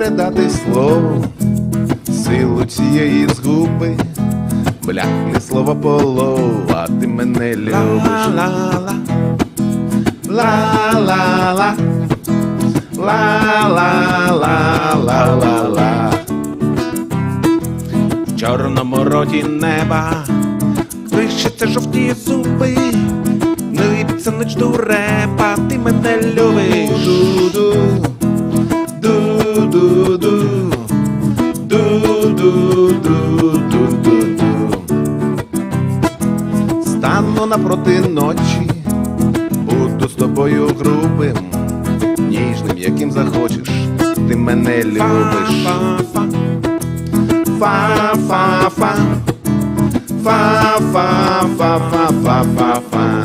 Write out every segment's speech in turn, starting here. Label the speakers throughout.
Speaker 1: передати слово, силу цієї згуби, бляхлі слова полов, а ти мене любиш. Ла-ла-ла,
Speaker 2: Ла-ла-ла,
Speaker 1: ла-ла-ла-ла-ла-ла.
Speaker 2: в чорному роті неба Кришаться жовті зуби, не ліпиться ніч до репа, ти мене любиш.
Speaker 1: Стану напроти ночі, буду з тобою грубим, ніжним, яким захочеш, ти мене любиш.
Speaker 2: Фа-фа-фа.
Speaker 1: Фа-фа-фа, фа-фа-фа-фа-фа-фа.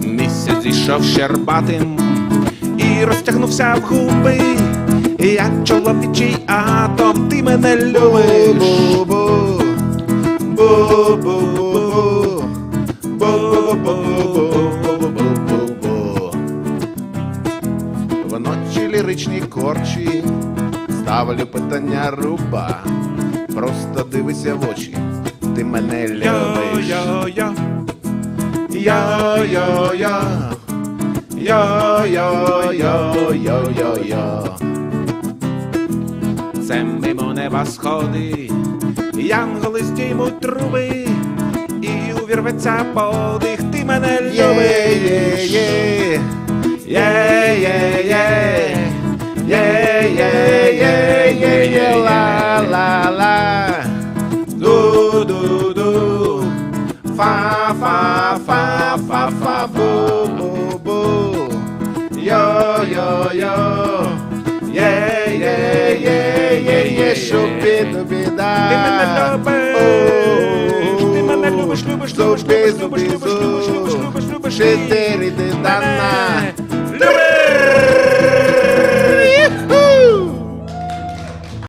Speaker 2: Місяць зійшов щербатим і розтягнувся в губи. Я чоловічий атом, ти мене любиш.
Speaker 1: Вночі ліричні корчі, ставлю питання руба. Просто дивися в очі, ти мене любиш.
Speaker 2: Йо-йо-йо. Йо-йо-йо,
Speaker 1: йо-йо-йо-йо-йо-йо.
Speaker 2: Це мимо неба сходи, янголи здіймуть труби, і увірветься подих, cima del yeah, dove. Yeah, yeah, yeah, yeah, yeah, yeah, yeah, yeah, yeah, yeah, la,
Speaker 1: la, la,
Speaker 2: do, do, do, fa, fa, fa, fa, fa, bo,
Speaker 1: bo, bo, yo, yo, yo, yeah, yeah, yeah, yeah, yeah, yeah, yeah, yeah, yeah, yeah, Sou preso, Cheio de dana